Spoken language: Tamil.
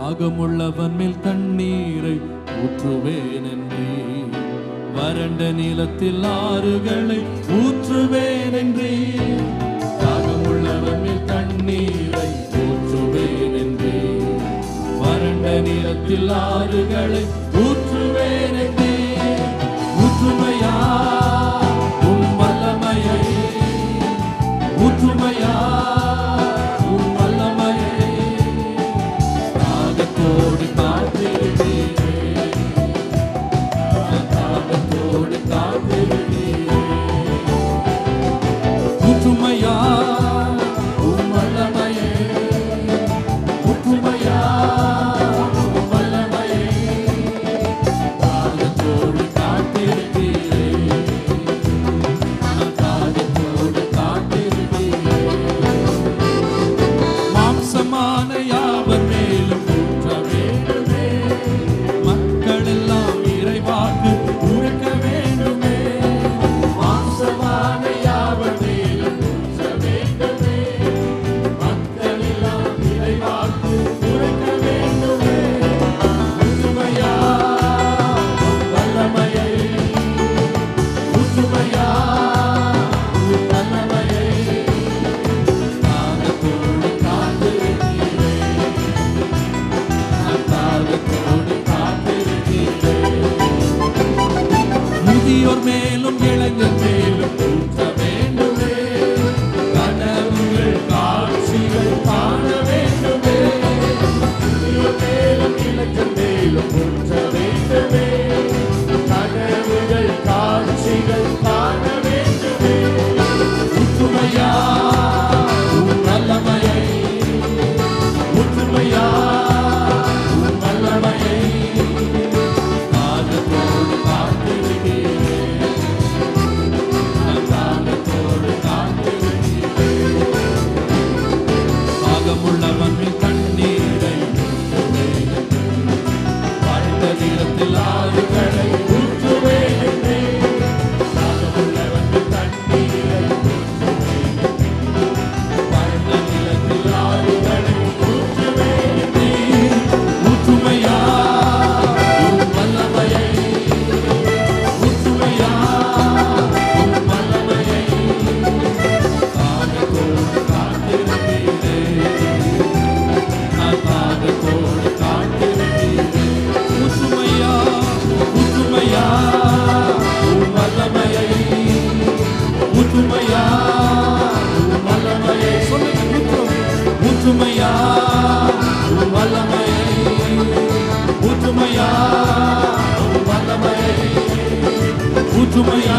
அகமுள்ளவன் மேல் தண்ணீரை ஊற்றுவேன் என்றே வறண்ட நீளத்தில் ஆறுகளை ஊற்றுவேன் என்றே தாகமுள்ளவன் மேல் தண்ணீரை ஊற்றுவேன் என்றே வறண்ட நீளத்தில் ஆறுகளை Señor me. அந்த நிலத்தில் ஆறுகளை ஊற்று உத்துமையா வல்லமையை உத்துமையா வல்லமையை உத்துமையா